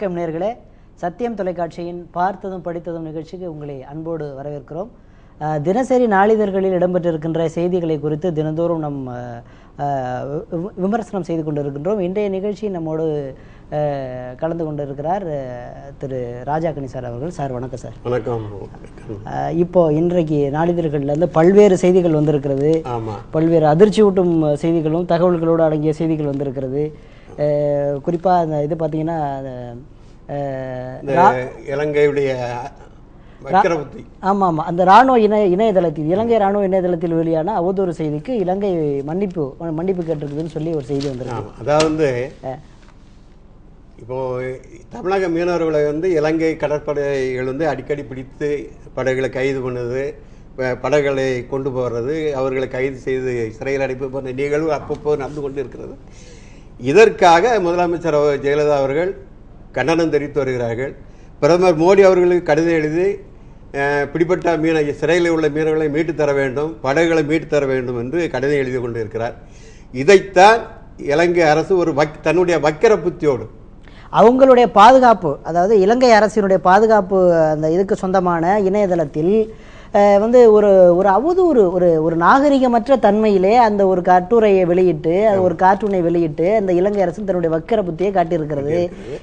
வணக்கம் நேர்களே. சத்தியம் தொலைக்காட்சியின் பார்த்ததும் படித்ததும் நிகழ்ச்சிக்கு உங்களை அன்போடு வரவேற்கிறோம். தினசரி நாளிதழ்களில் இடம்பெற்றிருக்கின்ற செய்திகளை குறித்து தினந்தோறும் நம் விமர்சனம் செய்து கொண்டிருக்கின்றோம். இன்றைய நிகழ்ச்சி நம்மோடு கலந்து கொண்டிருக்கிறார் திரு ராஜா கணி சார் அவர்கள். சார் வணக்கம் சார். வணக்கம். இப்போ இன்றைக்கு நாளிதழ்களில் வந்து பல்வேறு செய்திகள் வந்திருக்கிறது. பல்வேறு அதிர்ச்சி ஊட்டும் செய்திகளும் தகவல்களோடு அடங்கிய செய்திகள் வந்திருக்கிறது. அஹ் குறிப்பா அந்த இது பார்த்தீங்கன்னா இந்த இலங்கையுடைய வக்கரபுத்தி. ஆமா ஆமா அந்த ராணுவ இணைய இணையதளத்தில் இலங்கை ராணுவ இணையதளத்தில் வெளியான அவதூறு செய்திக்கு இலங்கை மன்னிப்பு மன்னிப்பு கேட்டிருக்குதுன்னு சொல்லி ஒரு செய்தி வந்திருக்கு. அதாவது வந்து அஹ், இப்போ தமிழக மீனவர்களை வந்து இலங்கை கடற்படைகள் வந்து அடிக்கடி பிடித்து படகுகளை கைது பண்ணுது படகுகளை கொண்டு போகிறது அவர்களை கைது செய்து சிறையில் அடைப்பு போன்ற நிகழ்வு அப்பப்போ நடந்து கொண்டு இருக்கிறது இதற்காக முதலமைச்சர் ஜெயலலிதா அவர்கள் கண்டனம் தெரிவித்து வருகிறார்கள். பிரதமர் மோடி அவர்களுக்கு கடிதம் எழுதி பிடிப்பட்ட மீன சிறையில் உள்ள மீனவர்களை மீட்டு தர வேண்டும் படகுகளை மீட்டு தர வேண்டும் என்று கடிதம் எழுதி கொண்டிருக்கிறார். இதைத்தான் இலங்கை அரசு ஒரு வக் தன்னுடைய வக்கிர புத்தியோடு அவங்களுடைய பாதுகாப்பு அதாவது இலங்கை அரசினுடைய பாதுகாப்பு அந்த இதுக்கு சொந்தமான இணையதளத்தில் வந்து ஒரு ஒரு அவதூறு ஒரு ஒரு நாகரிகமற்ற தன்மையிலே அந்த ஒரு கட்டுரையை வெளியிட்டு அது ஒரு கார்ட்டூனை வெளியிட்டு அந்த இலங்கை அரசு தன்னுடைய வக்கர புத்தியை காட்டியிருக்கிறது.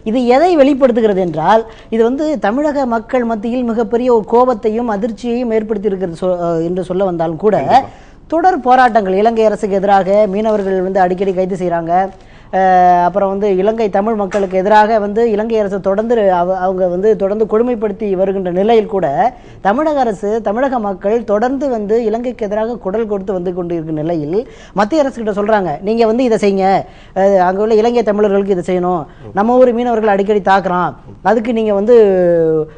இது எதை வெளிப்படுத்துகிறது என்றால் இது வந்து தமிழக மக்கள் மத்தியில் மிகப்பெரிய ஒரு கோபத்தையும் அதிர்ச்சியையும் ஏற்படுத்தி இருக்கிறது சொ- அஹ், என்று சொல்ல வந்தாலும் கூட தொடர் போராட்டங்கள் இலங்கை அரசுக்கு எதிராக மீனவர்கள் வந்து அடிக்கடி கைது செய்கிறாங்க அப்புறம் வந்து இலங்கை தமிழ் மக்களுக்கு எதிராக வந்து இலங்கை அரசு தொடர்ந்து அவ- அவங்க வந்து தொடர்ந்து கொடுமைப்படுத்தி வருகின்ற நிலையில் கூட தமிழக அரசு தமிழக மக்கள் தொடர்ந்து வந்து இலங்கைக்கு எதிராக குரல் கொடுத்து வந்து கொண்டிருக்கும் நிலையில் மத்திய அரசு கிட்ட சொல்றாங்க நீங்க வந்து இதை செய்யுங்க. அங்க உள்ள இலங்கை தமிழர்களுக்கு இதை செய்யணும். நம்ம ஊர் மீனவர்கள் அடிக்கடி தாக்குறான். அதுக்கு நீங்க வந்து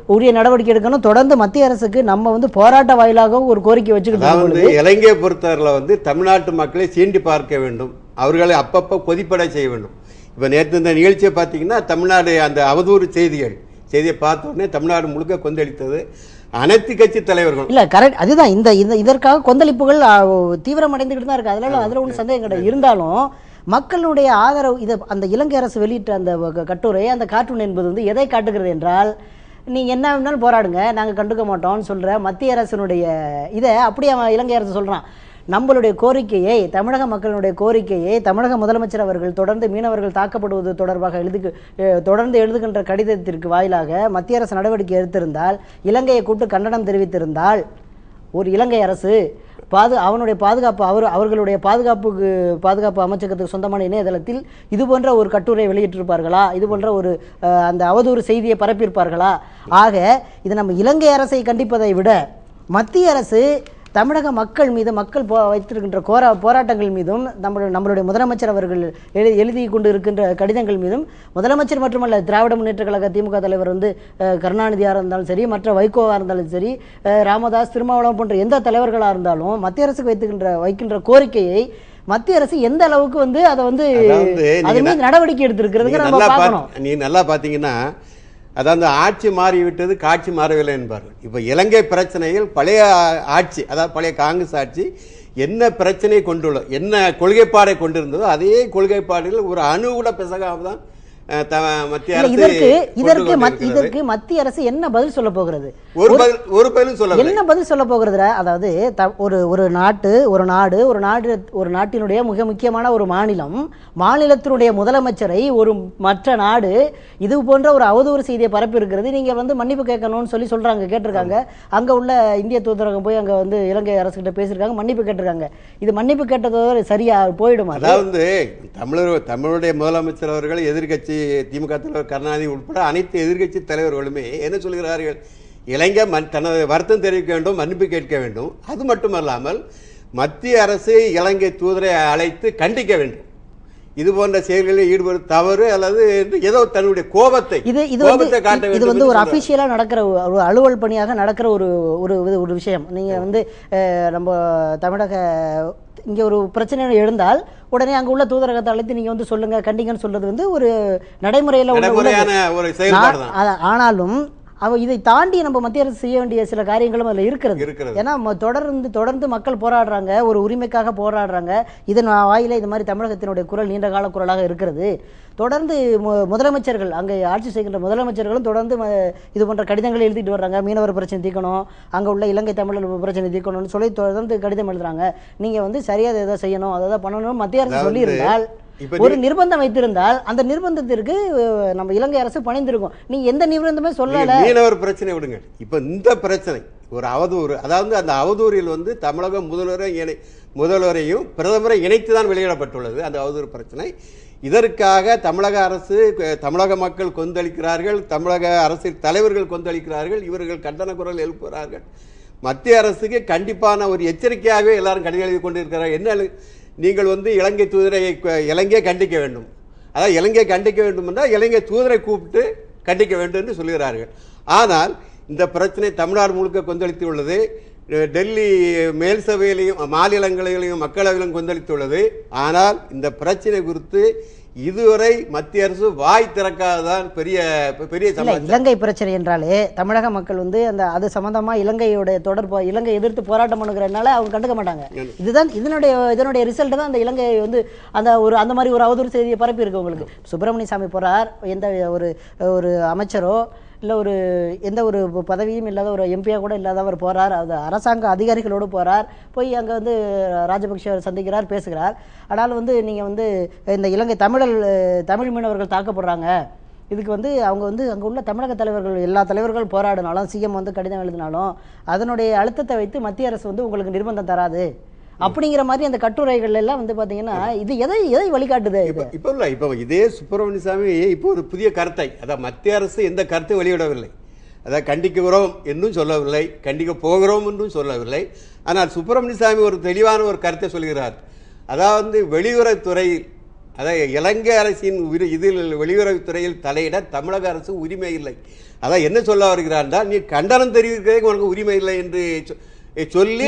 உரிய நடவடிக்கை எடுக்கணும். தொடர்ந்து மத்திய அரசுக்கு நம்ம வந்து போராட்ட வாயிலாகவும் ஒரு கோரிக்கை வச்சுக்கிட்டு இலங்கையை பொறுத்தவரையில் வந்து தமிழ்நாட்டு மக்களை சீண்டி பார்க்க வேண்டும். அவர்களை அப்பப்போ கொதிப்படை செய்ய வேண்டும். இப்போ நேற்று இந்த நிகழ்ச்சியை பார்த்தீங்கன்னா தமிழ்நாடு அந்த அவதூறு செய்திகள் செய்தியை பார்த்த உடனே தமிழ்நாடு முழுக்க கொந்தளித்தது. அனைத்து கட்சி தலைவர்களும். இல்ல கரெக்ட் அதுதான் இந்த இதற்காக கொந்தளிப்புகள் தீவிரமடைந்துகிட்டு தான் இருக்கு. அதனால அதுல ஒன்றும் சந்தேகம் கிடையாது. இருந்தாலும் மக்களுடைய ஆதரவு இதை அந்த இலங்கை அரசு வெளியிட்ட அந்த கட்டுரை அந்த கார்ட்டூன் என்பது வந்து எதை காட்டுகிறது என்றால் நீங்க என்ன வேணாலும் போராடுங்க நாங்க கண்டுக்க மாட்டோம்னு சொல்ற மத்திய அரசினுடைய இதை அப்படியே அவன் இலங்கை அரசு சொல்றான். நம்மளுடைய கோரிக்கையை தமிழக மக்களுடைய கோரிக்கையை தமிழக முதலமைச்சர் அவர்கள் தொடர்ந்து மீனவர்கள் தாக்கப்படுவது தொடர்பாக எழுது தொடர்ந்து எழுதுகின்ற கடிதத்திற்கு வாயிலாக மத்திய அரசு நடவடிக்கை எடுத்திருந்தால் இலங்கையை கூட்டு கண்டனம் தெரிவித்திருந்தால் ஒரு இலங்கை அரசு பாது அவனுடைய பாதுகாப்பு அவர் அவர்களுடைய பாதுகாப்புக்கு பாதுகாப்பு அமைச்சகத்துக்கு சொந்தமான இணையதளத்தில் இது போன்ற ஒரு கட்டுரை வெளியிட்டிருப்பார்களா? இது போன்ற ஒரு அந்த அவதூறு செய்தியை பரப்பியிருப்பார்களா? ஆக இது நம்ம இலங்கை அரசை கண்டிப்பதை விட மத்திய அரசு தமிழக மக்கள் மீது மக்கள் போ வைத்திருக்கின்ற கோரா போராட்டங்கள் மீதும் நம்மளுடைய நம்மளுடைய முதலமைச்சர் அவர்கள் எழுதி எழுதி கொண்டு இருக்கின்ற கடிதங்கள் மீதும் முதலமைச்சர் மட்டுமல்ல திராவிட முன்னேற்ற கழக திமுக தலைவர் வந்து கருணாநிதியாக இருந்தாலும் சரி மற்ற வைகோவாக இருந்தாலும் சரி ராமதாஸ் திருமாவளவன் போன்ற எந்த தலைவர்களாக இருந்தாலும் மத்திய அரசுக்கு வைத்துக்கின்ற வைக்கின்ற கோரிக்கையை மத்திய அரசு எந்த அளவுக்கு வந்து அதை வந்து நடவடிக்கை பாத்- நீ நல்லா பார்த்தீங்கன்னா அதாவது ஆட்சி மாறிவிட்டது காட்சி மாறவில்லை என்பார்கள். இப்போ இலங்கை பிரச்சனையில் பழைய ஆட்சி அதாவது பழைய காங்கிரஸ் ஆட்சி என்ன பிரச்சனையை கொண்டுள்ள என்ன கொள்கைப்பாடை கொண்டிருந்ததோ அதே கொள்கைப்பாடில் ஒரு அணு கூட பிசகாமல் தான் மத்திய அரசு இதற்கு இதற்கு. இதற்கு மத்திய அரசு என்ன பதில் சொல்ல போகிறது? ஒரு பதில் ஒரு பதிலும் சொல்லவில்லை. என்ன பதில் சொல்ல போகிறதுல அதாவது ஒரு ஒரு நாட்டு ஒரு நாடு ஒரு நாடு ஒரு நாட்டினுடைய மிக முக்கியமான ஒரு மாநிலம் மாநிலத்தினுடைய முதலமைச்சரை ஒரு மற்ற நாடு இது போன்ற ஒரு அவதூறு செய்தியை பரப்பி இருக்கிறது நீங்க வந்து மன்னிப்பு கேட்கணும்னு சொல்லி சொல்றாங்க கேட்டிருக்காங்க. அங்க உள்ள இந்திய தூதரகம் போய் அங்க வந்து இலங்கை அரசுகிட்ட பேசியிருக்காங்க மன்னிப்பு கேட்டிருக்காங்க. இது மன்னிப்பு கேட்டதோட சரியா போயிடுமா? அது? அதாவது தமிழர் தமிழுடைய முதலமைச்சர் அவர்கள் எதிர்க்கட்சி திமுக தலைவர் கருணாநிதி உட்பட அனைத்து எதிர்க்கட்சி தலைவர்களுமே என்ன சொல்கிறார்கள்? இலங்கை மன் தனது வருத்தம் தெரிவிக்க வேண்டும் மன்னிப்பு கேட்க வேண்டும். அது மட்டுமல்லாமல் மத்திய அரசு இலங்கை தூதரை அழைத்து கண்டிக்க வேண்டும். இது போன்ற செயல்களில் ஈடுபடு தவறு அல்லது ஏதோ தன்னுடைய கோபத்தை இது இது வந்து கோபத்தை காட்ட இது வந்து ஒரு. அபிஷியலா நடக்கிற ஒரு அலுவல் பணியாக நடக்கிற ஒரு ஒரு ஒரு விஷயம். நீங்க வந்து நம்ம தமிழக இங்க ஒரு பிரச்சனை எழுந்தால் உடனே அங்க உள்ள தூதரகத்தை அழைத்து நீங்க வந்து சொல்லுங்க கண்டிங்கன்னு சொல்றது வந்து ஒரு நடைமுறையில உள்ள- ஆனாலும் அவ இதை தாண்டி நம்ம மத்திய அரசு செய்ய வேண்டிய சில காரியங்களும் அதில் இருக்கிறது. இருக்கிறது. ஏன்னா தொடர்ந்து தொடர்ந்து மக்கள் போராடுறாங்க ஒரு உரிமைக்காக போராடுறாங்க. இதன் வாயில இது மாதிரி தமிழகத்தினுடைய குரல் நீண்ட கால குரலாக இருக்கிறது. தொடர்ந்து மு- முதலமைச்சர்கள் அங்கே ஆட்சி செய்கின்ற முதலமைச்சர்களும் தொடர்ந்து இது போன்ற கடிதங்களை எழுதிட்டு வர்றாங்க. மீனவர் பிரச்சனை தீர்க்கணும் அங்கே உள்ள இலங்கை தமிழர் பிரச்சனை தீர்க்கணும்னு சொல்லி தொடர்ந்து கடிதம் எழுதுறாங்க. நீங்க வந்து சரியா இதை செய்யணும் அதை பண்ணணும் மத்திய அரசு சொல்லியிருந்தால் ஒரு நிர்பந்தம் வைத்திருந்தால் அந்த நிர்பந்தத்திற்கு நம்ம இலங்கை அரசு பணிந்திருக்கும். நீங்க எந்த நிர்பந்தமே சொல்லல. மீனவர் பிரச்சனை விடுங்க. இப்ப இந்த பிரச்சனை ஒரு அவதூறு அதாவது அந்த அவதூறில் வந்து தமிழக முதல்வரை இணை முதல்வரையும் பிரதமரை இணைத்து தான் வெளியிடப்பட்டுள்ளது அந்த அவதூறு பிரச்சனை. இதற்காக தமிழக அரசு தமிழக மக்கள் கொந்தளிக்கிறார்கள் தமிழக அரசியல் தலைவர்கள் கொந்தளிக்கிறார்கள் இவர்கள் கண்டன குரல் எழுப்புகிறார்கள். மத்திய அரசுக்கு கண்டிப்பான ஒரு எச்சரிக்கையாகவே எல்லாரும் கடிதம் எழுதி கொண்டிருக்கிறார்கள். என்ன நீங்கள் வந்து இலங்கை தூதரை இலங்கையை கண்டிக்க வேண்டும். அதாவது இலங்கையை கண்டிக்க வேண்டும் என்றால் இலங்கை தூதரை கூப்பிட்டு கண்டிக்க வேண்டும் என்று சொல்கிறார்கள். ஆனால் இந்த பிரச்சனை தமிழ்நாடு முழுக்க கொந்தளித்து உள்ளது டெல்லி மேல் சபையிலையும் மாநிலங்களிலையும் மக்களவையிலும் கொந்தளித்துள்ளது. ஆனால் இந்த பிரச்சனை குறித்து இதுவரை மத்திய அரசு வாய் திறக்காததான் பெரிய பெரிய இலங்கை பிரச்சனை என்றாலே தமிழக மக்கள் வந்து அந்த அது சம்பந்தமா இலங்கையோட தொடர்பு இலங்கை எதிர்த்து போராட்டம் பண்ணுகிறதுனால அவங்க கண்டுக்க மாட்டாங்க. இதுதான் இதனுடைய இதனுடைய ரிசல்ட் தான் அந்த இலங்கை வந்து அந்த ஒரு அந்த மாதிரி ஒரு அவதூறு செய்தியை பரப்பி இருக்கு உங்களுக்கு சுப்பிரமணிய சாமி போறார் எந்த ஒரு ஒரு அமைச்சரோ இல்லை ஒரு எந்த ஒரு பதவியும் இல்லாத ஒரு எம்பியாக கூட இல்லாதவர் போறார். அது அரசாங்க அதிகாரிகளோடு போறார். போய் அங்கே வந்து ராஜபக்ஷ சந்திக்கிறார் பேசுகிறார். ஆனால் வந்து நீங்கள் வந்து இந்த இலங்கை தமிழர் தமிழ் மீனவர்கள் தாக்கப்படுறாங்க. இதுக்கு வந்து அவங்க வந்து அங்கே உள்ள தமிழக தலைவர்கள் எல்லா தலைவர்கள் போராடினாலும் சிஎம் வந்து கடிதம் எழுதினாலும் அதனுடைய அழுத்தத்தை வைத்து மத்திய அரசு வந்து உங்களுக்கு நிர்பந்தம் தராது. அப்படிங்கிற மாதிரி அந்த கட்டுரைகள் எல்லாம் வந்து பாத்தீங்கன்னா இது எதை எதை வழிகாட்டுது இப்போ இப்ப இப்ப இல்ல இப்ப இதே சுப்பிரமணிய சாமி இப்போ ஒரு புதிய கருத்தை அதான் மத்திய அரசு எந்த கருத்தை வெளியிடவில்லை. அதாவது கண்டிக்கிறோம் என்றும் சொல்லவில்லை கண்டிக்க போகிறோம் என்றும் சொல்லவில்லை. ஆனால் சுப்பிரமணிய சாமி ஒரு தெளிவான ஒரு கருத்தை சொல்கிறார். அதாவது வெளியுறவுத்துறையில் அதாவது இலங்கை அரசின் உரி- இதில் வெளியுறவுத்துறையில் தலையிட தமிழக அரசு உரிமை இல்லை. அதான் என்ன சொல்ல வருகிறார் என்றால் நீ கண்டனம் தெரிவிக்கிறதுக்கு உனக்கு உரிமை இல்லை என்று சொ- சொல்லி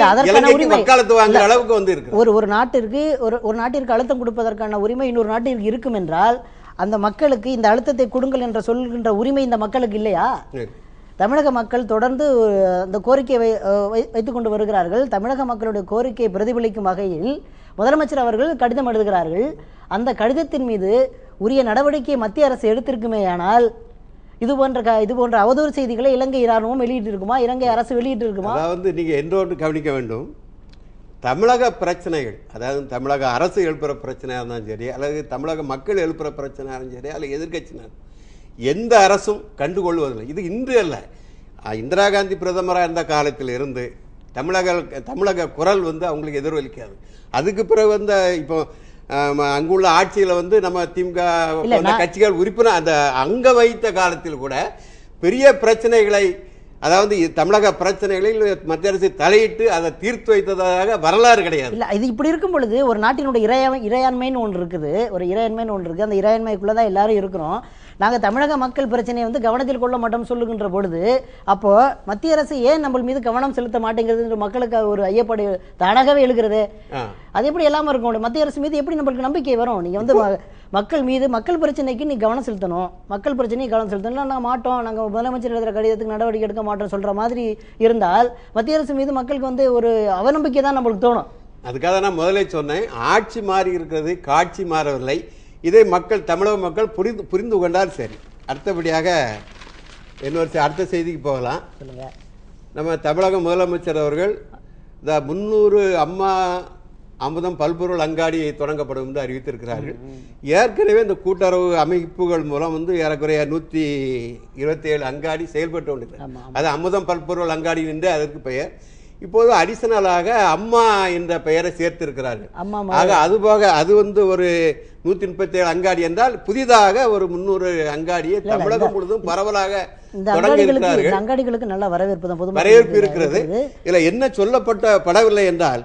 வக்காலத்து வாங்குற. அளவுக்கு வந்து இருக்கு ஒரு ஒரு நாட்டிற்கு ஒரு ஒரு நாட்டிற்கு அழுத்தம் கொடுப்பதற்கான உரிமை இன்னொரு நாட்டிற்கு இருக்கும் என்றால் அந்த மக்களுக்கு இந்த அழுத்தத்தை கொடுங்கள் என்ற சொல்கின்ற உரிமை இந்த மக்களுக்கு இல்லையா? தமிழக மக்கள் தொடர்ந்து அந்த கோரிக்கையை வை- அஹ், வை- வைத்துக் கொண்டு வருகிறார்கள். தமிழக மக்களுடைய கோரிக்கையை பிரதிபலிக்கும் வகையில் முதலமைச்சர் அவர்கள் கடிதம் எழுதுகிறார்கள். அந்த கடிதத்தின் மீது உரிய நடவடிக்கையை மத்திய அரசு எடுத்திருக்குமேயானால் இது போன்ற க- இது போன்ற அவதூறு செய்திகளை இலங்கை இராணுவம் வெளியிட்டு இருக்குமா இலங்கை அரசு வெளியிட்டு இருக்குமா அதாவது நீங்கள் என்றொன்று கவனிக்க வேண்டும்? தமிழக பிரச்சனைகள் அதாவது தமிழக அரசு எழுப்புகிற பிரச்சனையாக இருந்தாலும் சரி அல்லது தமிழக மக்கள் எழுப்புகிற பிரச்சனையாக இருந்தாலும் சரி அல்லது எதிர்க்கட்சியினர் எந்த அரசும் கண்டுகொள்வதில்லை. இது இன்று அல்ல. இந்திரா காந்தி பிரதமராக இருந்த காலத்தில் இருந்து தமிழக தமிழக குரல் வந்து அவங்களுக்கு எதிர்வலிக்காது அதுக்கு பிறகு வந்து இப்போ அங்குள்ள ஆட்சியில் வந்து நம்ம திமுக கட்சிகள் உறுப்பினர் அந்த அங்க வைத்த காலத்தில் கூட பெரிய பிரச்சனைகளை அதாவது தமிழக பிரச்சனைகளில் மத்திய அரசு தலையிட்டு அதை தீர்த்து வைத்ததாக வரலாறு கிடையாது. இல்ல இது இப்படி இருக்கும் பொழுது ஒரு நாட்டினுடைய இறையாண்மை இறையாண்மைன்னு ஒன்று இருக்குது. ஒரு இறையாண்மைன்னு ஒன்று இருக்குது அந்த இறையாண்மைக்குள்ளே தான் எல்லாரும் இருக்கிறோம். நாங்கள் தமிழக மக்கள் பிரச்சனையை வந்து கவனத்தில் கொள்ள மாட்டோம் சொல்லுகின்ற பொழுது அப்போ மத்திய அரசு ஏன் நம்ம மீது கவனம் செலுத்த மாட்டேங்கிறது மக்களுக்கு ஒரு ஐயப்பாடு தானாகவே எழுகிறது. அது எப்படி இல்லாமல் இருக்க முடியும்? மத்திய அரசு மீது எப்படி நம்மளுக்கு நம்பிக்கை வரும்? நீங்கள் வந்து மக்கள் மீது மக்கள் பிரச்சனைக்கு நீ கவனம் செலுத்தணும். மக்கள் பிரச்சனைக்கு கவனம் செலுத்தணும். நாங்கள் மாட்டோம். நாங்கள் முதலமைச்சர் எழுதுகிற கடிதத்துக்கு நடவடிக்கை எடுக்க மாட்டோம் சொல்கிற மாதிரி இருந்தால் மத்திய அரசு மீது மக்களுக்கு வந்து ஒரு அவநம்பிக்கை தான் நம்மளுக்கு தோணும். அதுக்காக நான் முதல்ல சொன்னேன். ஆட்சி மாறி இருக்கிறது காட்சி மாறவில்லை. இதை மக்கள் தமிழக மக்கள் புரிந்து புரிந்து கொண்டால் சரி. அடுத்தபடியாக இன்னொரு அடுத்த செய்திக்கு போகலாம். நம்ம தமிழக முதலமைச்சர் அவர்கள் இந்த முந்நூறு அம்மா அமுதம் பல்பொருள் அங்காடி தொடங்கப்படும் என்று அறிவித்திருக்கிறார்கள். ஏற்கனவே இந்த கூட்டுறவு அமைப்புகள் மூலம் வந்து ஏறக்குறைய நூற்றி இருபத்தி ஏழு அங்காடி செயல்பட்டு கொண்டிருக்கிறது அது அமுதம் பல்பொருள் அங்காடி என்று அதற்கு பெயர் இப்போது அடிஷனலாக அம்மா என்ற பெயரை சேர்த்திருக்கிறார்கள். ஆக அது போக அது வந்து ஒரு நூற்றி முப்பத்தி ஏழு அங்காடி என்றால் புதிதாக ஒரு முந்நூறு அங்காடியை தமிழகம் முழுவதும் பரவலாக அங்காடிகளுக்கு நல்ல வரவேற்பு தான் வரவேற்பு இருக்கிறது. இதுல என்ன சொல்லப்பட்ட படவில்லை என்றால்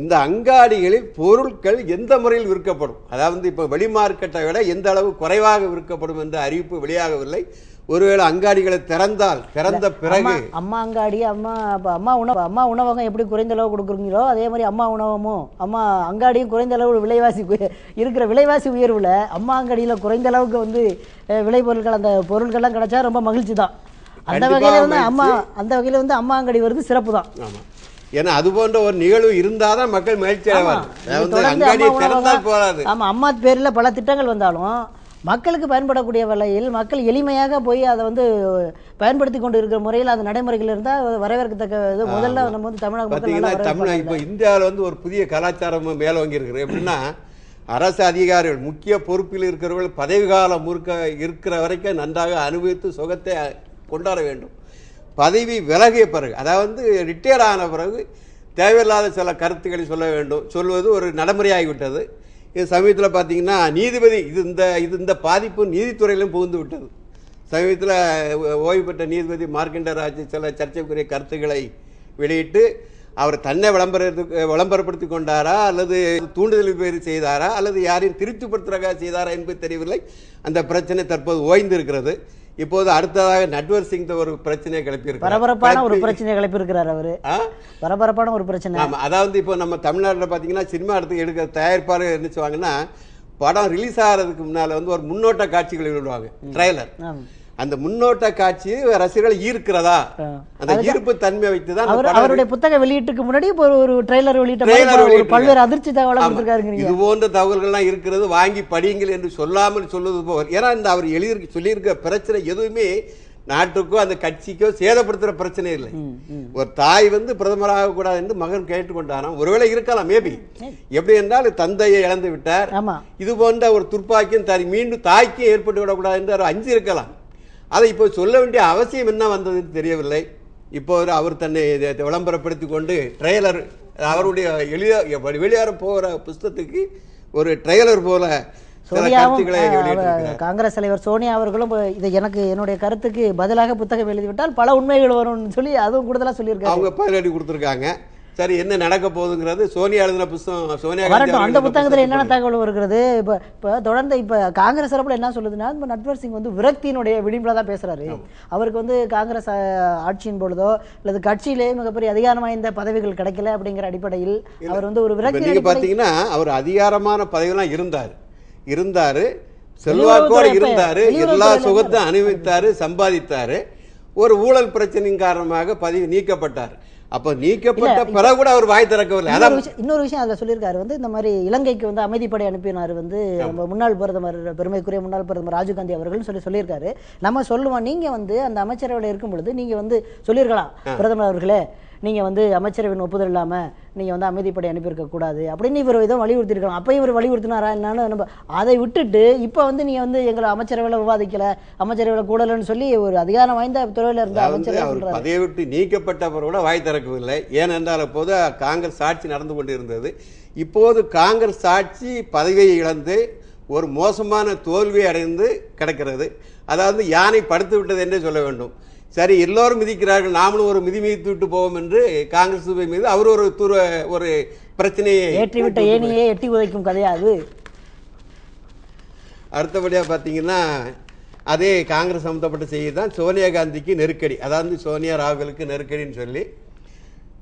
இந்த அங்காடிகளில் பொருட்கள் எந்த முறையில் விற்கப்படும்? அதாவது இப்போ வெளி மார்க்கெட்டை விட எந்த அளவு குறைவாக விற்கப்படும் என்ற அறிவிப்பு வெளியாகவில்லை. ஒருவேளை அங்காடிகளை திறந்தால் திறந்த பிறகு அம்மா அம்மா அங்காடி அம்மா அம்மா உணவு அம்மா உணவகம் எப்படி குறைந்த அளவு கொடுக்குறீங்களோ அதே மாதிரி அம்மா உணவகமும் அம்மா அங்காடியும் குறைந்த அளவு விலைவாசி இருக்கிற விலைவாசி உயர்வில் அம்மா அங்காடியில் குறைந்த அளவுக்கு வந்து விளைபொருட்கள் அந்த பொருட்கள்லாம் கிடைச்சா ரொம்ப மகிழ்ச்சி தான் அந்த வகையில வந்து. அம்மா அந்த வகையில வந்து அம்மாங்கடி வருது சிறப்பு தான் ஆமா. ஏன்னா அது போன்ற ஒரு நிகழ்வு இருந்தாதான் மக்கள் மகிழ்ச்சி தொடர்ந்து அங்காடியை அம்மா திறந்தால் உணவகம், போராது ஆமா அம்மா பேர்ல பல திட்டங்கள் வந்தாலும் மக்களுக்கு பயன்படக்கூடிய வகையில் மக்கள் எளிமையாக போய் அதை வந்து பயன்படுத்தி கொண்டு இருக்கிற முறையில் அது நடைமுறைகள் இருந்தால் வரவேற்கத்தக்க இது. முதல்ல நம்ம வந்து தமிழக மக்கள் தமிழ் இப்போ இந்தியாவில் வந்து ஒரு புதிய கலாச்சாரம் மேலோங்கி இருக்குது எப்படின்னா அரசு அதிகாரிகள் முக்கிய பொறுப்பில் இருக்கிறவர்கள் பதவி காலம் முறுக்க இருக்கிற வரைக்கும் நன்றாக அனுபவித்து சுகத்தை கொண்டாட வேண்டும். பதவி விலகிய பிறகு அதாவது ரிட்டையர்ட் ஆன பிறகு தேவையில்லாத சில கருத்துக்களை சொல்ல வேண்டும். சொல்வது ஒரு நடைமுறையாகிவிட்டது. சமீபத்தில் பார்த்தீங்கன்னா நீதிபதி இது இந்த இது இந்த பாதிப்பு நீதித்துறையிலும் புகுந்து விட்டது. சமீபத்தில் ஓய்வு பெற்ற நீதிபதி மார்க்கண்டராஜ் சில சர்ச்சைக்குரிய கருத்துக்களை வெளியிட்டு அவர் தன்னை விளம்பரத்துக்கு விளம்பரப்படுத்தி கொண்டாரா அல்லது தூண்டுதல் பேர் செய்தாரா அல்லது யாரையும் திருப்திப்படுத்துறதாக செய்தாரா என்பது தெரியவில்லை. அந்த பிரச்சனை தற்போது ஓய்ந்து இருக்கிறது இப்போது அடுத்ததாக நட்வர் சிங் ஒரு பிரச்சனையை கிளப்பியிருக்கிறார். பரபரப்பான ஒரு பிரச்சனையை கிளப்பியிருக்கிறார் அவரு? பரபரப்பான ஒரு பிரச்சனை. ஆமா அதாவது இப்போ நம்ம தமிழ்நாட்டில் பார்த்தீங்கன்னா சினிமா எடுத்து எடுக்கிற தயாரிப்பாளர் என்ன செய்வாங்கன்னா படம் ரிலீஸ் ஆகிறதுக்கு முன்னால வந்து ஒரு முன்னோட்ட காட்சிகள் விடுவாங்க. ட்ரைலர் ஆமா. அந்த முன்னோட்ட காட்சி ரசிகர்களை ஈர்க்கிறதா. அந்த ஈர்ப்பு தன்மை வைத்து தான் அவருடைய புத்தக வெளியீட்டுக்கு முன்னாடி ஒரு ஒரு ட்ரெய்லர் வெளியிட்ட. பல்வேறு அதிர்ச்சி தகவலை இது போன்ற தகவல்கள்லாம் இருக்கிறது. வாங்கி படியுங்கள் என்று சொல்லாமல் சொல்வது போல். ஏன்னா இந்த அவர் எழுதி சொல்லியிருக்க பிரச்சனை எதுவுமே நாட்டுக்கோ அந்த கட்சிக்கோ சேதப்படுத்துற பிரச்சனை இல்லை. ஒரு தாய் வந்து பிரதமராக கூடாது என்று மகன் கேட்டுக்கொண்டாராம் ஒருவேளை இருக்கலாம் மேபி எப்படி என்றால் தந்தையை இழந்து விட்டார். இது போன்ற ஒரு துர்ப்பாக்கியம் தனி மீண்டும் தாய்க்கும் ஏற்பட்டு விடக்கூடாது என்று அஞ்சு இருக்கலாம் அதை இப்போ சொல்ல வேண்டிய அவசியம் என்ன வந்ததுன்னு தெரியவில்லை. இப்போ அவர் தன்னை விளம்பரப்படுத்தி கொண்டு ட்ரெய்லர் அவருடைய எளிய வெளியேற போகிற புஸ்தகத்துக்கு ஒரு ட்ரெய்லர் போல சோனியாவும் காங்கிரஸ் தலைவர் சோனியா அவர்களும் இது எனக்கு என்னுடைய கருத்துக்கு பதிலாக புத்தகம் எழுதிவிட்டால் பல உண்மைகள் வரும்னு சொல்லி அதுவும் கூடுதலா சொல்லியிருக்காரு. அவங்க பதிலடி கொடுத்துருக்காங்க. சரி என்ன நடக்க போகுதுங்கிறது சோனியா எழுதின புஸ்தகம். சோனியா காந்தி அந்த புத்தகத்துல என்னென்ன தகவல் வருகிறது? இப்ப இப்ப தொடர்ந்து இப்ப காங்கிரஸ் தரப்புல என்ன சொல்லுதுன்னா இப்ப நட்வர் சிங் வந்து விரக்தியினுடைய விளிம்புல தான் பேசுறாரு. அவருக்கு வந்து காங்கிரஸ் ஆட்சியின் பொழுதோ அல்லது கட்சியிலே மிகப்பெரிய அதிகாரம் வாய்ந்த பதவிகள் கிடைக்கல அப்படிங்கிற அடிப்படையில் அவர் வந்து ஒரு விரக்தி நீங்க அடிப்படை- பாத்தீங்கன்னா அவர் அதிகாரமான பதவியெல்லாம் இருந்தார். இருந்தாரு. செல்வாக்கோட இருந்தாரு. எல்லா சுகத்தையும் அனுபவித்தாரு சம்பாதித்தாரு. ஒரு ஊழல் பிரச்சனையின் காரணமாக பதவி நீக்கப்பட்டார். அப்ப நீக்கப்பட்ட பிறகு கூட அவர் வாய் திறக்கவில்லை. இன்னொரு அதான் விஷயம் இன்னொரு விஷயம் அதில் சொல்லியிருக்காரு. வந்து இந்த மாதிரி இலங்கைக்கு வந்து அமைதிப்படை அனுப்பினார் வந்து நம்ம முன்னாள் பிரதமர் பெருமைக்குரிய முன்னாள் பிரதமர் ராஜீவ்காந்தி அவர்கள்னு சொல்லி சொல்லியிருக்காரு. நம்ம சொல்லுவோம் நீங்க வந்து அந்த அமைச்சரவையில் இருக்கும் பொழுது நீங்க வந்து சொல்லியிருக்கலாம் பிரதமர் அவர்களே. நீங்க வந்து அமைச்சரவையின் ஒப்புதல் இல்லாம நீங்க வந்து அமைதிப்படை அனுப்பியிருக்க கூடாது. அப்படின்னு இவர் இதை வலியுறுத்திருக்கலாம் அப்பயும் இவர் வலியுறுத்தினாரா என்னன்னு நம்ம அதை விட்டுட்டு இப்போ வந்து நீங்க வந்து எங்களை அமைச்சரவையில் விவாதிக்கல அமைச்சரவையில் கூடலன்னு சொல்லி ஒரு அதிகாரம் வாய்ந்த துறையில இருந்த சொல்றாரு. பதவியை விட்டு நீக்கப்பட்ட பிறகு கூட வாய் திறக்கவில்லை. ஏனென்றால் அப்போது காங்கிரஸ் ஆட்சி நடந்து கொண்டிருந்தது. இப்போது காங்கிரஸ் ஆட்சி பதவியை இழந்து ஒரு மோசமான தோல்வி அடைந்து கிடக்கிறது. அதாவது யானை படுத்து விட்டது என்றே சொல்ல வேண்டும். சரி எல்லோரும் மிதிக்கிறார்கள் நாமளும் ஒரு மிதி மிதித்து விட்டு போவோம் என்று காங்கிரஸ் மீது அவர் ஒரு துற ஒரு பிரச்சனையை ஏற்றிவிட்ட ஏனியே எட்டி உதைக்கும் கதையா அது? அடுத்தபடியாக பார்த்தீங்கன்னா அதே காங்கிரஸ் சம்மந்தப்பட்ட செய்தி தான் சோனியா காந்திக்கு நெருக்கடி. அதாவது சோனியா ராகுலுக்கு நெருக்கடின்னு சொல்லி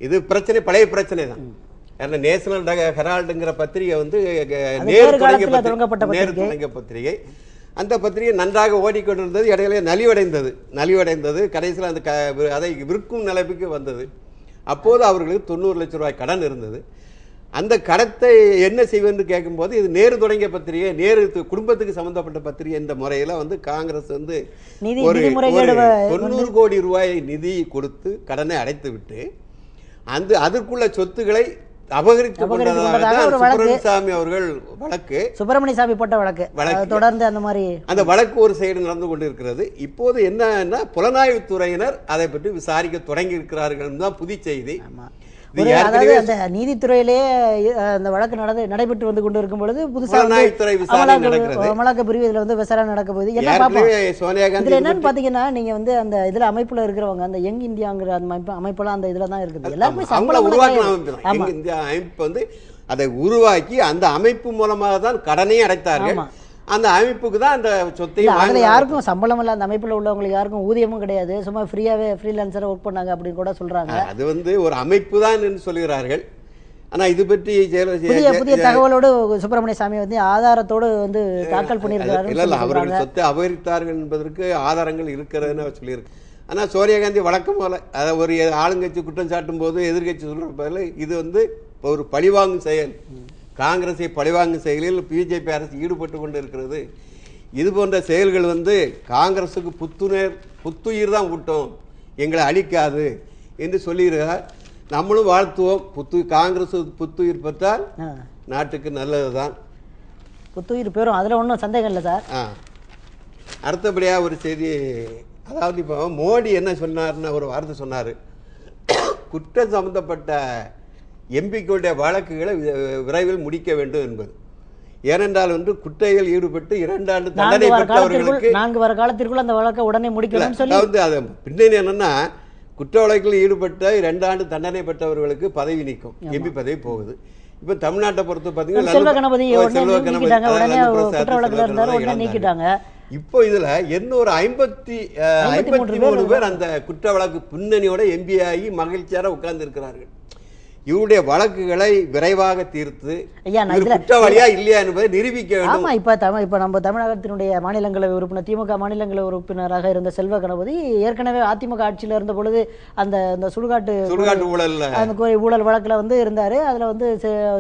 இது பிரச்சனை பழைய பிரச்சனை தான். ஏன்னா நேஷனல் ஹெரால்டுங்கிற பத்திரிகை வந்து நேரு. தொடங்கிய பத்திரிகை. அந்த பத்திரிகை நன்றாக ஓடிக்கொண்டிருந்தது இடையில நலிவடைந்தது. நலிவடைந்தது. கடைசியில் அந்த க அதை விற்கும் நிலைமைக்கு வந்தது. அப்போது அவர்களுக்கு தொண்ணூறு லட்சம் ரூபாய் கடன் இருந்தது. அந்த கடத்தை என்ன செய்வதுன்னு கேட்கும்போது இது நேரு தொடங்கிய பத்திரிகை நேரு குடும்பத்துக்கு சம்பந்தப்பட்ட பத்திரிகை இந்த முறையில் வந்து காங்கிரஸ் வந்து நிதி- ஒரு தொண்ணூறு கோடி ரூபாய் நிதி கொடுத்து கடனை அடைத்து விட்டு அந்த அதற்குள்ள சொத்துக்களை சுப்பிரமணியசாமி அவர்கள் வழக்கு. சுப்பிரமணிய சாமி போட்ட வழக்கு. தொடர்ந்து அந்த மாதிரி அந்த வழக்கு ஒரு சைடு நடந்து கொண்டிருக்கிறது. இப்போது என்னன்னா புலனாய்வுத் துறையினர் அதை பற்றி விசாரிக்க தொடங்கி இருக்கிறார்கள் தான் புதிய செய்தி அதாவது அந்த நீதித்துறையிலே அஹ், அந்த வழக்கு நடந்து நடைபெற்று வந்து கொண்டு இருக்கும் பொழுது புதுசா வந்து புலனாய்வுத்துறை விசாரணை அமலாக்க பிரிவு இதுல வந்து விசாரணை நடக்க போகுது. என்ன பார்ப்போம் இதுல இது என்னன்னு பற்றி- பாத்தீங்கன்னா நீங்க வந்து அந்த இதுல அமைப்புல இருக்கிறவங்க அந்த யங் இந்தியாங்கிற அந்த அமைப்பு அமைப்பெல்லாம் அந்த இதுல தான் இருக்குது எல்லாருமே சம்பளம் உருவாக்கின அமைப்பு வந்து அதை உருவாக்கி அந்த அமைப்பு மூலமாக தான் கடனையும் அடைத்தார்கள். அந்த அமைப்புக்கு தான் அந்த சொத்தை இல்ல அதுல. யாருக்கும் சம்பளம் இல்ல அந்த அமைப்புல உள்ளவங்களுக்கு யாருக்கும் ஊதியமும் கிடையாது. சும்மா ஃப்ரீயாவே ஃப்ரீலான்சரா ஒர்க் பண்ணாங்க அப்படின்னு கூட சொல்றாங்க. அது வந்து ஒரு அமைப்பு தான் என்று சொல்கிறார்கள். ஆனா இது பற்றி புதிய புதிய தகவலோடு சுப்பிரமணிய சாமி வந்து ஆதாரத்தோடு வந்து தாக்கல் இல்ல இல்ல பண்ணியிருக்காரு அவர்கள் சொத்தை அபகரித்தார்கள் என்பதற்கு ஆதாரங்கள் இருக்கிறதுன்னு சொல்லியிருக்கு ஆனால் சோனியா காந்தி வழக்கம் போல அதை ஒரு ஆளுங்கட்சி குற்றம் சாட்டும் போது எதிர்கட்சி சொல்கிற பதில் இது வந்து ஒரு பழிவாங்கும் செயல். காங்கிரஸை பழிவாங்கும் செயலில் பிஜேபி அரசு ஈடுபட்டு கொண்டு இருக்கிறது இது போன்ற செயல்கள் வந்து காங்கிரஸுக்கு புத்துணர் புத்துயிர் தான் ஊட்டும். எங்களை அழிக்காது என்று சொல்லுகிறார் நம்மளும் வாழ்த்துவோம். புத்து காங்கிரஸ் புத்துயிர் பெற்றால். நாட்டுக்கு நல்லது தான். புத்துயிர் பெறும். அதில் ஒன்றும் சந்தேகம் இல்லை சார். ஆ. அடுத்தபடியாக ஒரு செய்தி அதாவது இப்போ மோடி என்ன சொன்னார்னு ஒரு வார்த்தை சொன்னார். குற்றம் சம்பந்தப்பட்ட எம்பிக்களுடைய வழக்குகளை விரைவில் முடிக்க வேண்டும் என்பது. ஏனென்றால் வந்து குற்றையில் ஈடுபட்டு இரண்டு ஆண்டு தண்டனை பெற்றவர்களுக்கு நான்கு வார காலத்திற்குள் அந்த வழக்கை உடனே முடிக்கணும்னு சொல்லி அதாவது அது பின்னணி என்னன்னா குற்ற வழக்கில் ஈடுபட்ட இரண்டு ஆண்டு தண்டனை பெற்றவர்களுக்கு பதவி நீக்கும் எம்பி பதவி போகுது. இப்போ தமிழ்நாட்டை பொறுத்து பார்த்தீங்கன்னா செல்வ கணபதி செல்வ கணபதி, நீக்கிட்டாங்க. இப்போ இதுல இன்னொரு ஐம்பத்தி ஐம்பத்தி மூணு பேர் அந்த குற்ற வழக்கு பின்னணியோட எம்பி ஆகி மகிழ்ச்சியார உட்கார்ந்து இருக்கிறார்கள் இவருடைய வழக்குகளை விரைவாக தீர்த்து குற்றவாளியா இல்லையா என்பதை நிரூபிக்க வேண்டும். ஆமா இப்ப தமிழ் இப்ப நம்ம தமிழகத்தினுடைய மாநிலங்களவை உறுப்பினர் திமுக மாநிலங்களவை உறுப்பினராக இருந்த செல்வ கணபதி ஏற்கனவே அதிமுக ஆட்சியில இருந்த பொழுது அந்த அந்த சுடுகாட்டு சுடுகாட்டு ஊழல்ல. அந்த கோரி ஊழல் வழக்குல வந்து இருந்தாரு. அதுல வந்து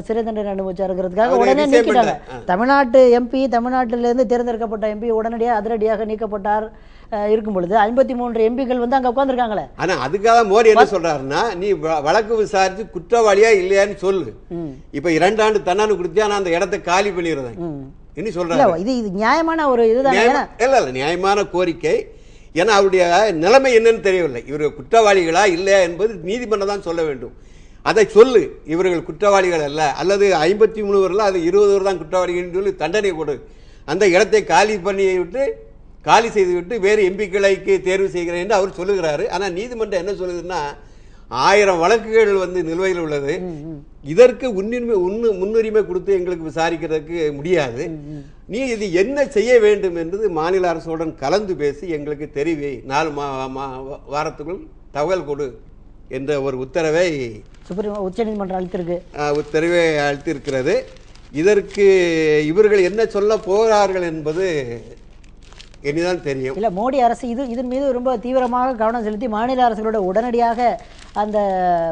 சிறை தண்டனை அனுபவிச்சாருங்கிறதுக்காக உடனே நீக்கிட்டாங்க. தமிழ்நாட்டு எம்பி தமிழ்நாட்டிலிருந்து தேர்ந்தெடுக்கப்பட்ட எம்பி உடனடியாக அதிரடியாக நீக்கப்பட்டார். இருக்கும் பொழுது ஐம்பத்தி மூன்று எம்பிக்கள் வந்து அங்க உட்கார்ந்திருக்காங்களே. ஆனா அதுக்காக மோடி என்ன சொல்றாருன்னா நீ வழக்கு விசாரிச்சு குற்றவாளியா இல்லையான்னு சொல்லு. இப்ப இரண்டு ஆண்டு தண்டனை கொடுத்தியா நான் அந்த இடத்தை காலி பண்ணிடுறேன். இல்ல சொல்றாரு? இது இது நியாயமான ஒரு இதுதான்? இல்ல இல்ல நியாயமான கோரிக்கை. ஏன்னா அவருடைய நிலைமை என்னன்னு தெரியவில்லை. இவர் குற்றவாளிகளா இல்லையா என்பது நீதிமன்றம் தான் சொல்ல வேண்டும். அதை சொல்லு. இவர்கள் குற்றவாளிகள் அல்ல. அல்லது ஐம்பத்தி மூணு பேர்ல அது இருபது பேர் தான் குற்றவாளிகள் சொல்லி தண்டனை கொடு. அந்த இடத்தை காலி பண்ணி விட்டு காலி செய்து விட்டு வேறு எம்பிக்களைக்கு தேர்வு செய்கிறேன் என்று அவர் சொல்லுகிறாரு. ஆனா நீதிமன்றம் என்ன சொல்லுதுன்னா ஆயிரம் வழக்குகள் வந்து நிலுவையில் உள்ளது. இதற்கு உன்னுரிமை உன்னு முன்னுரிமை கொடுத்து எங்களுக்கு விசாரிக்கிறதுக்கு முடியாது. நீ இது என்ன செய்ய வேண்டும் என்பது மாநில அரசுடன் கலந்து பேசி எங்களுக்கு தெரிவி. நாலு மா மா- வாரத்துக்குள் தகவல் கொடு என்ற ஒரு உத்தரவை சுப்ரீம் உச்சநீதிமன்றம் அளித்திருக்கு. உத்தரவை அளித்திருக்கிறது. இதற்கு இவர்கள் என்ன சொல்ல போகிறார்கள் என்பது இனிதான் தெரியும். இல்ல மோடி அரசு இது இதன் மீது ரொம்ப தீவிரமாக கவனம் செலுத்தி மாநில அரசுகளோட உடனடியாக அந்த